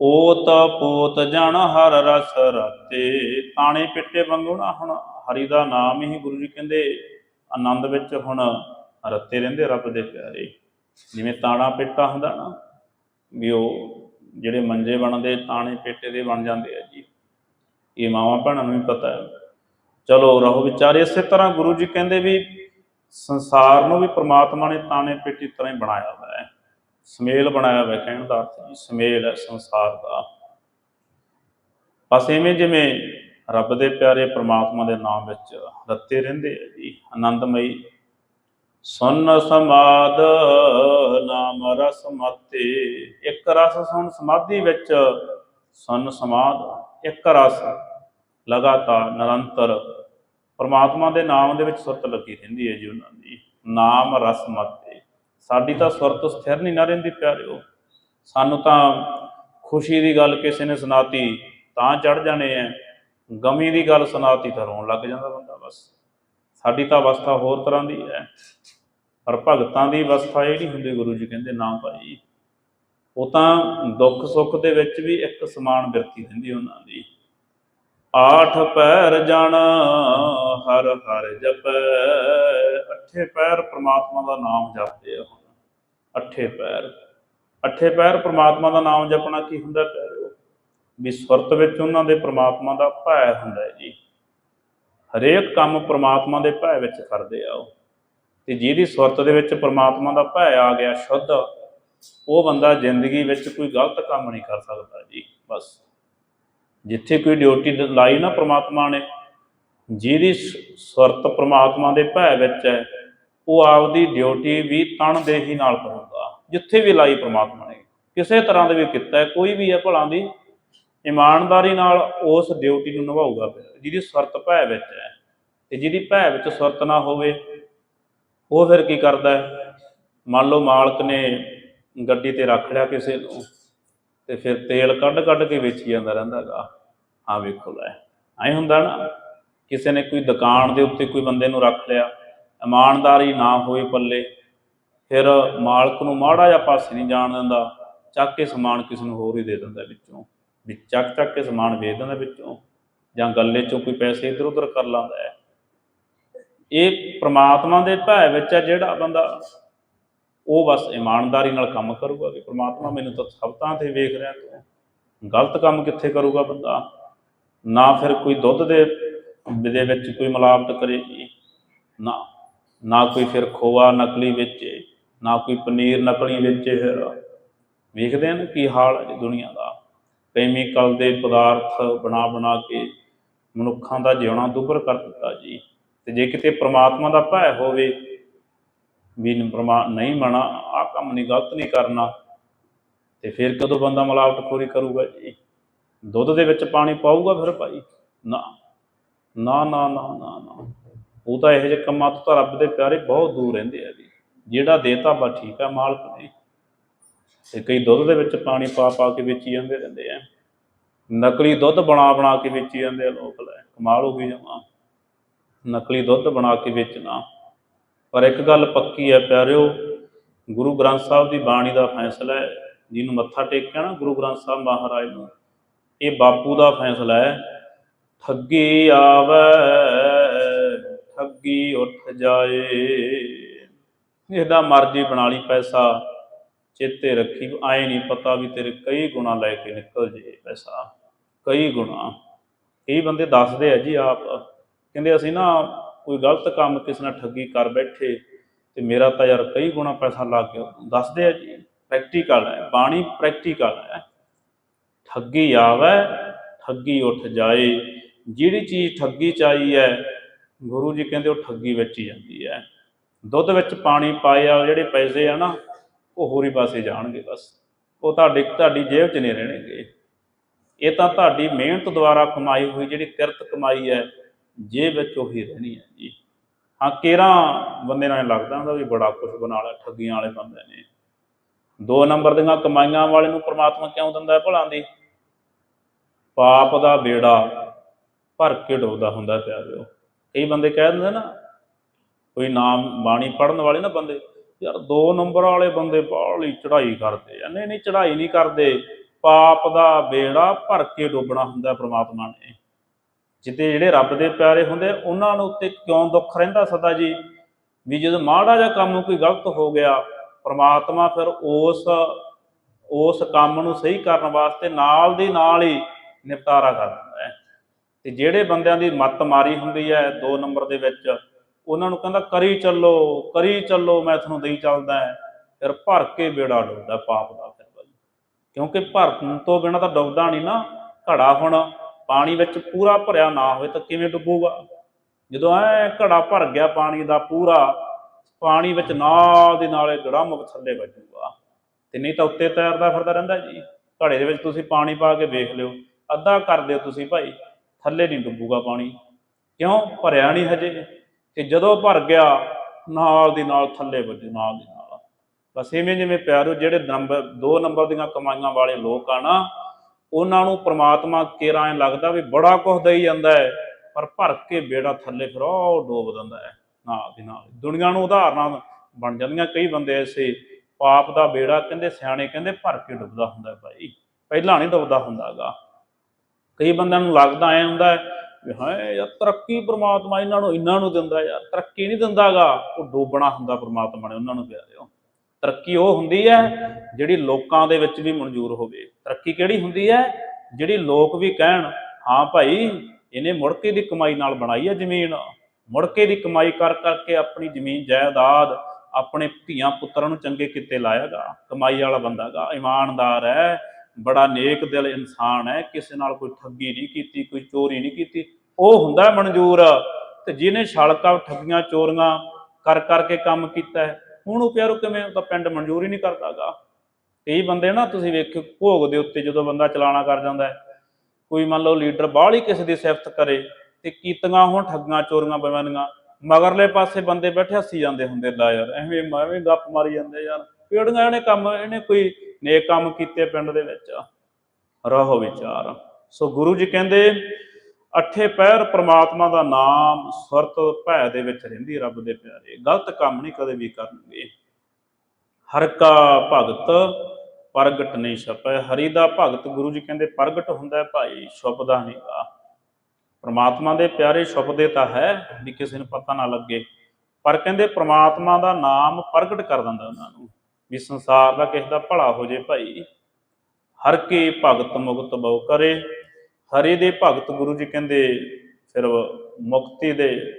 ਓਤ ਪੋਤ ਜਨ ਹਰ ਰਸ ਰਤੇ। ਤਾਣੇ ਪਿੱਟੇ ਵਾਂਗੂ ਨਾ ਹੁਣ ਹਰੀ ਦਾ ਨਾਮ ਹੀ ਗੁਰੂ ਜੀ ਕਹਿੰਦੇ, ਆਨੰਦ ਵਿੱਚ ਹੁਣ ਰੱਤੇ ਰਹਿੰਦੇ ਰੱਬ ਦੇ ਪਿਆਰੇ। ਜਿਵੇਂ ਤਾਣਾ ਪੇਟਾ ਹੁੰਦਾ ਨਾ, ਵੀ ਉਹ ਜਿਹੜੇ ਮੰਜੇ ਬਣਦੇ, ਤਾਣੇ ਪੇਟੇ ਦੇ ਬਣ ਜਾਂਦੇ ਆ ਜੀ। ਇਹ ਮਾਵਾਂ ਭੈਣਾਂ ਨੂੰ ਵੀ ਪਤਾ ਹੈ। ਚਲੋ ਰਹੋ ਵਿਚਾਰੇ, ਇਸੇ ਤਰ੍ਹਾਂ ਗੁਰੂ ਜੀ ਕਹਿੰਦੇ ਵੀ ਸੰਸਾਰ ਨੂੰ ਵੀ ਪ੍ਰਮਾਤਮਾ ਨੇ ਤਾਣੇ ਪੇਟੀ ਤਰ੍ਹਾਂ ਹੀ ਬਣਾਇਆ ਹੋਇਆ ਹੈ। ਸਮੇਲ ਬਣਾਇਆ ਹੋਇਆ ਕਹਿਣ ਦਾ ਅਰਥ ਜੀ, ਸਮੇਲ ਹੈ ਸੰਸਾਰ ਦਾ। ਬਸ ਐਵੇਂ ਜਿਵੇਂ ਰੱਬ ਦੇ ਪਿਆਰੇ ਪ੍ਰਮਾਤਮਾ ਦੇ ਨਾਮ ਵਿੱਚ ਰੱਤੇ ਰਹਿੰਦੇ ਆ ਜੀ, ਆਨੰਦਮਈ ਸੁਨ ਸਮਾਦ, ਨਾਮ ਰਸ ਮਤੇ। ਇੱਕ ਰਸ ਸੁਣ ਸਮਾਧੀ ਵਿੱਚ, ਸੁਨ ਸਮਾਦ, ਇੱਕ ਰਸ। ਲਗਾਤਾਰ ਨਿਰੰਤਰ। ਪਰਮਾਤਮਾ ਦੇ ਨਾਮ ਦੇ ਵਿੱਚ ਸੁਰਤ ਲੱਗੀ ਰਹਿੰਦੀ ਹੈ ਜੀ ਉਹਨਾਂ ਦੀ। ਨਾਮ ਰਸ ਮਤੇ। ਸਾਡੀ ਤਾਂ ਸੁਰਤ ਸਥਿਰ ਨਹੀਂ ਨਾ ਰਹਿੰਦੀ ਪਿਆਰਿਓ। ਸਾਨੂੰ ਤਾਂ ਖੁਸ਼ੀ ਦੀ ਗੱਲ ਕਿਸੇ ਨੇ ਸੁਣਾਤੀ ਤਾਂ ਚੜ ਜਾਣੇ ਐ ਗਮੀ ਦੀ ਗੱਲ ਸੁਣਾਤੀ ਤਾਂ ਰੋਣ ਲੱਗ ਜਾਂਦਾ ਬੰਦਾ ਬਸ। ਸਾਡੀ ਤਾਂ ਅਵਸਥਾ ਹੋਰ ਤਰ੍ਹਾਂ ਦੀ ਹੈ। ਪਰ ਭਗਤਾਂ ਦੀ ਅਵਸਥਾ ਇਹ ਨਹੀਂ ਹੁੰਦੀ, ਗੁਰੂ ਜੀ ਕਹਿੰਦੇ, ਨਾ ਭਾਈ। ਉਹ ਤਾਂ ਦੁੱਖ ਸੁੱਖ ਦੇ ਵਿੱਚ ਵੀ ਇੱਕ ਸਮਾਨ ਬਿਰਤੀ ਰਹਿੰਦੀ ਉਹਨਾਂ ਦੀ। ਆਠ ਪੈਰ ਜਣ ਹਰ ਹਰ ਜਪੈ। ਅੱਠੇ ਪੈਰ ਪ੍ਰਮਾਤਮਾ ਦਾ ਨਾਮ ਜਪਦੇ ਆ ਹੁਣ। ਅੱਠੇ ਪੈਰ। ਅੱਠੇ ਪੈਰ ਪ੍ਰਮਾਤਮਾ ਦਾ ਨਾਮ ਜਪਣਾ ਕੀ ਹੁੰਦਾ, ਪਿਆਰਿਓ? ਵੀ ਸੁਰਤ ਵਿੱਚ ਉਹਨਾਂ ਦੇ ਪ੍ਰਮਾਤਮਾ ਦਾ ਭੈ ਹੁੰਦਾ ਹੈ ਜੀ। ਹਰੇਕ ਕੰਮ ਪ੍ਰਮਾਤਮਾ ਦੇ ਭੈ ਵਿੱਚ ਕਰਦੇ ਆ ਉਹ। ਤੇ ਜਿਹਦੀ ਸੁਰਤ ਦੇ ਵਿੱਚ ਪ੍ਰਮਾਤਮਾ ਦਾ ਭੈ ਆ ਗਿਆ ਸ਼ੁੱਧ, ਉਹ ਬੰਦਾ ਜ਼ਿੰਦਗੀ ਵਿੱਚ ਕੋਈ ਗਲਤ ਕੰਮ ਨਹੀਂ ਕਰ ਸਕਦਾ ਜੀ, ਬਸ। ਜਿੱਥੇ ਕੋਈ ਡਿਊਟੀ ਲਾਈ ਨਾ ਪ੍ਰਮਾਤਮਾ ਨੇ, ਜਿਹਦੀ ਸੁਰਤ ਪ੍ਰਮਾਤਮਾ ਦੇ ਭੈ ਵਿੱਚ ਹੈ, ਉਹ ਆਪਦੀ ਡਿਊਟੀ ਵੀ ਤਣਦੇਹੀ ਨਾਲ ਕਰੂਗਾ। ਜਿੱਥੇ ਵੀ ਲਾਈ ਪ੍ਰਮਾਤਮਾ ਨੇ, ਕਿਸੇ ਤਰ੍ਹਾਂ ਦੇ ਵੀ ਕੀਤਾ, ਕੋਈ ਵੀ ਹੈ ਭਲਾਂ ਦੀ ਇਮਾਨਦਾਰੀ ਨਾਲ ਉਸ ਡਿਊਟੀ ਨੂੰ ਨਿਭਾਊਗਾ ਫਿਰ, ਜਿਹਦੀ ਸੁਰਤ ਭੈ ਵਿੱਚ ਹੈ ਤੇ ਜਿਹਦੀ ਭੈ ਵਿੱਚ ਸੁਰਤ ਨਾ ਹੋਵੇ, ਉਹ ਫਿਰ ਕੀ ਕਰਦਾ ਹੈ? ਮੰਨ ਲਓ ਮਾਲਕ ਨੇ ਗੱਡੀ ਤੇ ਰੱਖ ਲਿਆ ਕਿਸੇ ਨੂੰ, ਤੇ ਫਿਰ ਤੇਲ ਕੱਢ ਕੱਢ ਕੇ ਵੇਚੀ ਜਾਂਦਾ ਰਹਿੰਦਾਗਾ ਆ ਵੇਖੋ ਲੈ, ਐ ਹੁੰਦਾ ਨਾ, ਕਿਸੇ ਨੇ ਕੋਈ ਦੁਕਾਨ ਦੇ ਉੱਤੇ ਕੋਈ ਬੰਦੇ ਨੂੰ ਰੱਖ ਲਿਆ, ਇਮਾਨਦਾਰੀ ਨਾ ਹੋਈ ਪੱਲੇ, ਫਿਰ ਮਾਲਕ ਨੂੰ ਮਾੜਾ ਜਿਹਾ ਪਾਸੇ ਨਹੀਂ ਜਾਣ ਦਿੰਦਾ, ਚੱਕ ਕੇ ਸਮਾਨ ਕਿਸ ਨੂੰ ਹੋਰ ਹੀ ਦੇ ਦਿੰਦਾ ਵਿੱਚੋਂ। ਵੀ ਚੱਕ ਚੱਕ ਕੇ ਸਮਾਨ ਵੇਚ ਦਿੰਦਾ ਵਿੱਚੋਂ, ਜਾਂ ਗੱਲੇ ਚੋਂ ਕੋਈ ਪੈਸੇ ਇਧਰ ਉਧਰ ਕਰ ਲਾਂਦਾ ਹੈ। ਇਹ ਪ੍ਰਮਾਤਮਾ ਦੇ ਭੈ ਵਿੱਚ ਹੈ ਜਿਹੜਾ ਬੰਦਾ, ਉਹ ਬਸ ਇਮਾਨਦਾਰੀ ਨਾਲ ਕੰਮ ਕਰੂਗਾ ਕਿ ਪ੍ਰਮਾਤਮਾ ਮੈਨੂੰ ਤਾਂ ਸਬਤਾਂ ਤੇ ਵੇਖ ਰਿਹਾ ਤੂੰ। ਗਲਤ ਕੰਮ ਕਿੱਥੇ ਕਰੂਗਾ ਬੰਦਾ? ਨਾ ਫਿਰ ਕੋਈ ਦੁੱਧ ਦੇ ਦੇ ਵਿੱਚ ਕੋਈ ਮਿਲਾਵਟ ਕਰੇਗੀ, ਨਾ ਨਾ ਕੋਈ ਫਿਰ ਖੋਆ ਨਕਲੀ ਵੇਚੇ, ਨਾ ਕੋਈ ਪਨੀਰ ਨਕਲੀ ਵੇਚੇ ਫਿਰ। ਵੇਖਦੇ ਹਨ ਕੀ ਹਾਲ ਹੈ ਜੀ ਦੁਨੀਆ ਦਾ। ਕੈਮੀਕਲ ਦੇ ਪਦਾਰਥ ਬਣਾ ਬਣਾ ਕੇ ਮਨੁੱਖਾਂ ਦਾ ਜਿਉਣਾ ਦੁੱਭਰ ਕਰ ਦਿੱਤਾ ਜੀ। ਤੇ ਜੇ ਕਿਤੇ ਪ੍ਰਮਾਤਮਾ ਦਾ ਭੈ ਹੋਵੇ, ਵੀ ਪਰਮਾ, ਨਹੀਂ ਮਣਾ ਆ ਕੰਮ ਨਹੀਂ ਗਲਤ ਨਹੀਂ ਕਰਨਾ, ਤੇ ਫਿਰ ਕਦੋਂ ਬੰਦਾ ਮਿਲਾਵਟਖੋਰੀ ਕਰੂਗਾ ਜੀ? ਦੁੱਧ ਦੇ ਵਿੱਚ ਪਾਣੀ ਪਾਊਗਾ ਫਿਰ ਭਾਈ? ਨਾ ਨਾ ਨਾ ਨਾ ਨਾ ਨਾ। ਉਹ ਤਾਂ ਇਹੋ ਜਿਹੇ ਕੰਮਾਂ ਤੋਂ ਤਾਂ ਰੱਬ ਦੇ ਪਿਆਰੇ ਬਹੁਤ ਦੂਰ ਰਹਿੰਦੇ ਆ ਜੀ। ਜਿਹੜਾ ਦੇਤਾ ਬਾ ਠੀਕ ਆ ਮਾਲਕ ਨੇ ਤੇ ਕਈ ਦੁੱਧ ਦੇ ਵਿੱਚ ਪਾਣੀ ਪਾ ਪਾ ਕੇ ਵੇਚੀ ਜਾਂਦੇ ਰਹਿੰਦੇ ਆ। ਨਕਲੀ ਦੁੱਧ ਬਣਾ ਬਣਾ ਕੇ ਵੇਚੀ ਜਾਂਦੇ ਆ ਲੋਕ, ਲੈ ਕਮਾਲ ਹੋ ਗਈ ਜਮਾ। ਨਕਲੀ ਦੁੱਧ ਬਣਾ ਕੇ ਵੇਚਣਾ। ਪਰ ਇੱਕ ਗੱਲ ਪੱਕੀ ਹੈ ਪਿਆਰਿਓ, ਗੁਰੂ ਗ੍ਰੰਥ ਸਾਹਿਬ ਦੀ ਬਾਣੀ ਦਾ ਫੈਸਲਾ ਹੈ, ਜਿਹਨੂੰ ਮੱਥਾ ਟੇਕਿਆ ਨਾ ਗੁਰੂ ਗ੍ਰੰਥ ਸਾਹਿਬ ਮਹਾਰਾਜ ਨੂੰ, ਇਹ ਬਾਪੂ ਦਾ ਫੈਸਲਾ ਹੈ, ਠੱਗੀ ਆਵੇ, ਠੱਗੀ ਉੱਠ ਜਾਏ। ਇਹਦਾ ਮਰਜ਼ੀ ਬਣਾ ਲਈ ਪੈਸਾ। ਚੇਤੇ ਰੱਖੀ, ਆਏ ਨਹੀਂ ਪਤਾ ਵੀ ਤੇਰੇ ਕਈ ਗੁਣਾ ਲੈ ਕੇ ਨਿਕਲ ਜੇ ਪੈਸਾ। ਕਈ ਗੁਣਾ। ਕਈ ਬੰਦੇ ਦੱਸਦੇ ਆ ਜੀ ਆਪ। ਕਹਿੰਦੇ ਅਸੀਂ ਨਾ ਕੋਈ ਗਲਤ ਕੰਮ ਕਿਸੇ ਨਾਲ ਠੱਗੀ ਕਰ ਬੈਠੇ ਤੇ ਮੇਰਾ ਤਾਂ ਯਾਰ ਕਈ ਗੁਣਾ ਪੈਸਾ ਲੱਗ ਗਿਆ ਦੱਸਦੇ ਆ ਜੀ ਪ੍ਰੈਕਟੀਕਲ ਹੈ, ਬਾਣੀ ਪ੍ਰੈਕਟੀਕਲ ਹੈ। ਠੱਗੀ ਆਵੇ, ਠੱਗੀ ਉੱਠ ਜਾਏ। ਜਿਹੜੀ ਚੀਜ਼ ਠੱਗੀ ਚਾਈ ਹੈ, ਗੁਰੂ ਜੀ ਕਹਿੰਦੇ ਉਹ ਠੱਗੀ ਵਿੱਚ ਹੀ ਜਾਂਦੀ ਹੈ। ਦੁੱਧ ਵਿੱਚ ਪਾਣੀ ਪਾਏ ਆ ਜਿਹੜੇ ਪੈਸੇ ਆ ਨਾ ਉਹ ਹੋਰੀ ਪਾਸੇ ਜਾਣਗੇ ਬਸ। ਉਹ ਤੁਹਾਡੇ, ਤੁਹਾਡੀ ਜੇਬ 'ਚ ਨਹੀਂ ਰਹਿਣਗੇ। ਇਹ ਤਾਂ ਤੁਹਾਡੀ ਮਿਹਨਤ ਦੁਆਰਾ ਕਮਾਈ ਹੋਈ ਜਿਹੜੀ ਕਿਰਤ ਕਮਾਈ ਹੈ, ਜੇਬ ਵਿੱਚ ਉਹੀ ਰਹਿਣੀ ਹੈ ਜੀ। ਹਾਂ, ਕੇਰਾ ਬੰਦੇ ਨਾਲ ਲੱਗਦਾ ਹੁੰਦਾ ਵੀ ਬੜਾ ਕੁਝ ਬਣਾ ਲਿਆ, ਠੱਗੀਆਂ ਵਾਲੇ ਬੰਦੇ ਨੇ। ਦੋ ਨੰਬਰ ਦੀਆਂ ਕਮਾਈਆਂ ਵਾਲੇ ਨੂੰ ਪ੍ਰਮਾਤਮਾ ਕਿਉਂ ਦਿੰਦਾ ਹੈ ਭਲਾਂ ਦੀ? ਪਾਪ ਦਾ ਬੇੜਾ ਭਰ ਕੇ ਡੋਬਦਾ ਹੁੰਦਾ ਪਿਆ ਉਹ। ਕਈ ਬੰਦੇ ਕਹਿ ਦਿੰਦੇ ਨਾ, ਕੋਈ ਨਾਮ ਬਾਣੀ ਪੜਨ ਵਾਲੇ ਨਾ ਬੰਦੇ ਯਾਰ ਦੋ ਨੰਬਰ ਵਾਲੇ ਬੰਦੇ ਬਾਹਲੀ ਚੜ੍ਹਾਈ ਕਰਦੇ ਆ। ਨਹੀਂ ਨਹੀਂ, ਚੜ੍ਹਾਈ ਨਹੀਂ ਕਰਦੇ। ਪਾਪ ਦਾ ਬੇੜਾ ਭਰ ਕੇ ਡੋਬਣਾ ਹੁੰਦਾ ਪ੍ਰਮਾਤਮਾ ਨੇ। ਜਿੱਤੇ ਜਿਹੜੇ ਰੱਬ ਦੇ ਪਿਆਰੇ ਹੁੰਦੇ, ਉਹਨਾਂ ਨੂੰ ਉੱਤੇ ਕਿਉਂ ਦੁੱਖ ਰਹਿੰਦਾ ਸਦਾ ਜੀ? ਵੀ ਜਦੋਂ ਮਾੜਾ ਜਿਹਾ ਕੰਮ ਕੋਈ ਗਲਤ ਹੋ ਗਿਆ, ਪ੍ਰਮਾਤਮਾ ਫਿਰ ਉਸ ਉਸ ਕੰਮ ਨੂੰ ਸਹੀ ਕਰਨ ਵਾਸਤੇ ਨਾਲ ਦੀ ਨਾਲ ਹੀ ਨਿਪਟਾਰਾ ਕਰ ਦਿੰਦਾ ਹੈ। ਤੇ ਜਿਹੜੇ ਬੰਦਿਆਂ ਦੀ ਮੱਤ ਮਾਰੀ ਹੁੰਦੀ ਹੈ ਦੋ ਨੰਬਰ ਦੇ ਵਿੱਚ ਉਹਨਾਂ ਨੂੰ ਕਹਿੰਦਾ, ਕਰੀ ਚੱਲੋ ਕਰੀ ਚੱਲੋ, ਮੈਂ ਤੁਹਾਨੂੰ ਦੇਈ ਚੱਲਦਾ ਫਿਰ ਭਰ ਕੇ ਬੇੜਾ ਡੁੱਬਦਾ ਪਾਪ ਦਾ ਫਿਰ ਭਾਈ ਕਿਉਂਕਿ ਭਰਨ ਤੋਂ ਬਿਨਾਂ ਤਾਂ ਡੁੱਬਦਾ ਨਹੀਂ ਨਾ ਘੜਾ ਹੁਣ। ਪਾਣੀ ਵਿੱਚ ਪੂਰਾ ਭਰਿਆ ਨਾ ਹੋਵੇ ਤਾਂ ਕਿਵੇਂ ਡੁੱਬੂਗਾ? ਜਦੋਂ ਐ ਘੜਾ ਭਰ ਗਿਆ ਪਾਣੀ ਦਾ ਪੂਰਾ, ਪਾਣੀ ਵਿੱਚ ਨਾਲ ਦੇ ਨਾਲੇ ਗੜਮ ਥੱਲੇ ਵੱਜੂਗਾ। ਤੇ ਨਹੀਂ ਤਾਂ ਉੱਤੇ ਤੈਰਦਾ ਫਿਰਦਾ ਰਹਿੰਦਾ ਜੀ। ਘੜੇ ਦੇ ਵਿੱਚ ਤੁਸੀਂ ਪਾਣੀ ਪਾ ਕੇ ਵੇਖ ਲਿਓ। ਅੱਧਾ ਕਰ ਦਿਓ ਤੁਸੀਂ ਭਾਈ। ਥੱਲੇ ਨਹੀਂ ਡੁੱਬੂਗਾ ਪਾਣੀ। ਕਿਉਂ? ਭਰਿਆ ਨਹੀਂ ਹਜੇ। ਤੇ ਜਦੋਂ ਭਰ ਗਿਆ, ਨਾਲ ਦੀ ਨਾਲ ਥੱਲੇ ਵੱਜੂ, ਨਾਲ ਦੀ ਨਾਲ। ਬਸ ਇਵੇਂ ਜਿਵੇਂ ਪਿਆਰੋ, ਜਿਹੜੇ ਨੰਬਰ 2 ਨੰਬਰ ਦੀਆਂ ਕਮਾਈਆਂ ਵਾਲੇ ਲੋਕ ਆ ਨਾ, ਉਹਨਾਂ ਨੂੰ ਪ੍ਰਮਾਤਮਾ ਕੇਰਾ ਐ ਲੱਗਦਾ ਵੀ ਬੜਾ ਕੁਝ ਦੇਈ ਜਾਂਦਾ ਹੈ, ਪਰ ਭਰ ਕੇ ਬੇੜਾ ਥੱਲੇ ਫਿਰ ਉਹ ਡੋਬ ਦਿੰਦਾ ਹੈ, ਨਾਲ ਦੀ ਨਾਲ। ਦੁਨੀਆ ਨੂੰ ਉਦਾਹਰਨਾਂ ਬਣ ਜਾਂਦੀਆਂ, ਕਈ ਬੰਦੇ ਐਸੇ ਪਾਪ ਦਾ ਬੇੜਾ, ਕਹਿੰਦੇ ਸਿਆਣੇ ਕਹਿੰਦੇ ਭਰ ਕੇ ਡੁੱਬਦਾ ਹੁੰਦਾ ਭਾਈ। ਪਹਿਲਾਂ ਨਹੀਂ ਡੁੱਬਦਾ ਹੁੰਦਾਗਾ। ਕਈ ਬੰਦਿਆਂ ਨੂੰ ਲੱਗਦਾ ਐ ਹੁੰਦਾ ਵੀ ਹਾਂ ਯਾਰ, ਤਰੱਕੀ ਪ੍ਰਮਾਤਮਾ ਇਹਨਾਂ ਨੂੰ ਇਹਨਾਂ ਨੂੰ ਦਿੰਦਾ ਯਾਰ। ਤਰੱਕੀ ਨਹੀਂ ਦਿੰਦਾਗਾ, ਉਹ ਡੋਬਣਾ ਹੁੰਦਾ ਪ੍ਰਮਾਤਮਾ ਨੇ, ਉਹਨਾਂ ਨੂੰ ਪਿਆਰਿਓ। ਤਰੱਕੀ ਉਹ ਹੁੰਦੀ ਹੈ ਜਿਹੜੀ ਲੋਕਾਂ ਦੇ ਵਿੱਚ ਵੀ ਮਨਜ਼ੂਰ ਹੋਵੇ। ਤਰੱਕੀ ਕਿਹੜੀ ਹੁੰਦੀ ਹੈ? ਜਿਹੜੀ ਲੋਕ ਵੀ ਕਹਿਣ, ਹਾਂ ਭਾਈ, ਇਹਨੇ ਮੁੜਕੇ ਦੀ ਕਮਾਈ ਨਾਲ ਬਣਾਈ ਹੈ ਜ਼ਮੀਨ। ਮੁੜਕੇ ਦੀ ਕਮਾਈ ਕਰ, ਕਰਕੇ ਆਪਣੀ ਜ਼ਮੀਨ, ਜਾਇਦਾਦ ਆਪਣੇ ਧੀਆਂ ਪੁੱਤਰਾਂ ਨੂੰ ਚੰਗੇ ਕਿੱਤੇ ਲਾਇਆਗਾ। ਕਮਾਈ ਵਾਲਾ ਬੰਦਾਗਾ, ਇਮਾਨਦਾਰ ਹੈ। ਬੜਾ ਨੇਕ ਦਿਲ ਇਨਸਾਨ ਹੈ, ਕਿਸੇ ਨਾਲ ਕੋਈ ਠੱਗੀ ਨਹੀਂ ਕੀਤੀ, ਕੋਈ ਚੋਰੀ ਨਹੀਂ ਕੀਤੀ। ਉਹ ਹੁੰਦਾ ਮਨਜ਼ੂਰ ਤੇ ਜਿਹਨੇ ਛਲਕਾ, ਠੱਗੀਆਂ, ਚੋਰੀਆਂ ਕਰ ਕਰਕੇ ਕੰਮ ਕੀਤਾ ਹੈ। ਉਹਨੂੰ ਪਿਆਰੋ ਕਿਵੇਂ, ਉਹ ਤਾਂ ਪਿੰਡ ਮਨਜ਼ੂਰ ਹੀ ਨਹੀਂ ਕਰਦਾਗਾ। ਕਈ ਬੰਦੇ ਨਾ ਤੁਸੀਂ ਵੇਖਿਓ, ਭੋਗ ਦੇ ਉੱਤੇ ਜਦੋਂ ਬੰਦਾ ਚਲਾਣਾ ਕਰ ਜਾਂਦਾ ਕੋਈ ਮੰਨ ਲਓ ਲੀਡਰ ਬਾਹਲੀ ਕਿਸੇ ਦੀ ਸਿਫਤ ਕਰੇ ਤੇ ਕੀਤੀਆਂ ਹੁਣ ਠੱਗੀਆਂ, ਚੋਰੀਆਂ ਬੇਮਾਨੀਆਂ ਮਗਰਲੇ ਪਾਸੇ ਬੰਦੇ ਬੈਠੇ ਹੱਸੀ ਜਾਂਦੇ ਹੁੰਦੇ, ਲਾ ਯਾਰ, ਐਵੇਂ ਐਵੇਂ ਗੱਪ ਮਾਰੀ ਜਾਂਦੇ ਯਾਰ। ਕਿਹੜੀਆਂ ਇਹਨੇ ਕੰਮ, ਇਹਨੇ ਕੋਈ ਨੇਕ ਕੰਮ ਕੀਤੇ ਪਿੰਡ ਦੇ ਵਿੱਚ। ਰਹੋ ਵਿਚਾਰ। ਸੋ ਗੁਰੂ ਜੀ ਕਹਿੰਦੇ, ਅੱਠੇ ਪੈਰ ਪ੍ਰਮਾਤਮਾ ਦਾ ਨਾਮ, ਸੁਰਤ ਭੈ ਦੇ ਵਿੱਚ ਰਹਿੰਦੀ ਰੱਬ ਦੇ ਪਿਆਰੇ। ਗਲਤ ਕੰਮ ਨਹੀਂ ਕਦੇ ਵੀ ਕਰਨਗੇ। ਹਰ ਕਾ ਭਗਤ ਪ੍ਰਗਟ ਨਹੀਂ ਛਪੈ। ਹਰੀ ਦਾ ਭਗਤ ਗੁਰੂ ਜੀ ਕਹਿੰਦੇ, ਪ੍ਰਗਟ ਹੁੰਦਾ ਹੈ ਭਾਈ, ਛੁਪਦਾ ਨਹੀਂਗਾ ਪ੍ਰਮਾਤਮਾ ਦੇ ਪਿਆਰੇ ਛੁਪਦੇ ਤਾਂ ਹੈ, ਵੀ ਕਿਸੇ ਨੂੰ ਪਤਾ ਨਾ ਲੱਗੇ। ਪਰ ਕਹਿੰਦੇ, ਪ੍ਰਮਾਤਮਾ ਦਾ ਨਾਮ ਪ੍ਰਗਟ ਕਰ ਦਿੰਦਾ ਉਹਨਾਂ ਨੂੰ। ਵੀ ਸੰਸਾਰ ਦਾ ਕਿਸੇ ਦਾ ਭਲਾ ਹੋ ਜੇ ਭਾਈ। ਹਰ ਕੀ ਭਗਤ ਮੁਕਤ ਬਹੁ ਕਰੇ। ਹਰੇ ਦੇ ਭਗਤ ਗੁਰੂ ਜੀ ਕਹਿੰਦੇ, ਫਿਰ ਮੁਕਤੀ ਦੇ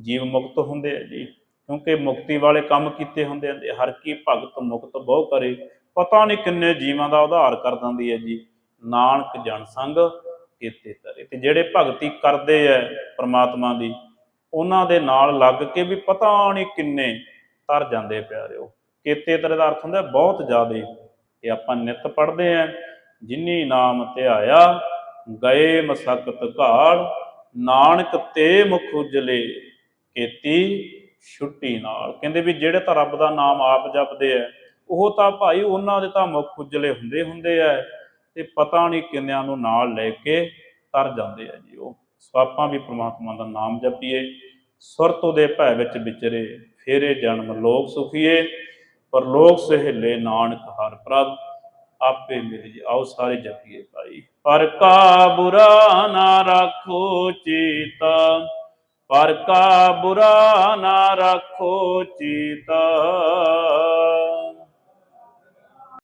ਜੀਵ ਮੁਕਤ ਹੁੰਦੇ ਆ ਜੀ। ਕਿਉਂਕਿ ਮੁਕਤੀ ਵਾਲੇ ਕੰਮ ਕੀਤੇ ਹੁੰਦੇ ਆ, ਹਰ ਕੀ ਭਗਤ ਮੁਕਤ ਬਹੁ ਕਰੇ। ਪਤਾ ਨਹੀਂ ਕਿੰਨੇ ਜੀਵਾਂ ਦਾ ਉਧਾਰ ਕਰ ਦਿੰਦੀ ਹੈ ਜੀ। ਨਾਨਕ ਜਨ ਸੰਗ ਕੀਤੇ ਕਰੇ। ਤੇ ਜਿਹੜੇ ਭਗਤੀ ਕਰਦੇ ਐ ਪ੍ਰਮਾਤਮਾ ਦੀ, ਉਹਨਾਂ ਦੇ ਨਾਲ ਲੱਗ ਕੇ ਵੀ ਪਤਾ ਨਹੀਂ ਕਿੰਨੇ ਤਰ ਜਾਂਦੇ ਪਿਆਰਿਓ। ਕੀਤੇ ਤਰੇ ਦਾ ਅਰਥ ਹੁੰਦਾ ਬਹੁਤ ਜ਼ਿਆਦੇ। ਤੇ ਆਪਾਂ ਨਿਤ ਪੜ੍ਹਦੇ ਆਂ ਜਿਨੀ ਨਾਮ ਧਿਆਇਆ, ਗਏ ਮਸਕਤ ਘਾਲ ਨਾਨਕ ਤੇ ਮੁਖ ਉਜਲੇ, ਕੀਤੀ ਛੁੱਟੀ ਨਾਲ। ਕਹਿੰਦੇ ਵੀ ਜਿਹੜੇ ਤਾਂ ਰੱਬ ਦਾ ਨਾਮ ਆਪ ਜਪਦੇ ਐ ਉਹ ਤਾਂ ਭਾਈ ਉਹਨਾਂ ਦੇ ਤਾਂ ਮੁਖ ਉਜਲੇ ਹੁੰਦੇ ਹੁੰਦੇ ਐ ਤੇ ਪਤਾ ਨਹੀਂ ਕਿੰਨਿਆਂ ਨੂੰ ਨਾਲ ਲੈ ਕੇ ਤਰ ਜਾਂਦੇ ਆ ਜੀ ਉਹ। ਸੋ ਆਪਾਂ ਵੀ ਪ੍ਰਮਾਤਮਾ ਦਾ ਨਾਮ ਜਪੀਏ, ਸੁਰਤ ਉਹਦੇ ਭੈ ਵਿੱਚ ਵਿਚਰੇ, ਫੇਰੇ ਜਨਮ ਲੋਕ ਸੁਖੀਏ। ਪਰ ਲੋਕ ਸਹਿਲੇ ਨਾਨਕ ਹਰ ਪ੍ਰਭ, ਆਪੇ ਮਿਲ ਜੀ ਆਓ ਸਾਰੇ ਜਪੀਏ ਭਾਈ। ਪਰ ਕਾ ਬੁਰਾ ਨਾ ਰੱਖੋ ਚੀਤਾ, ਪਰ ਕਾ ਬੁਰਾ ਨਾ ਰੱਖੋ ਚੀਤਾ।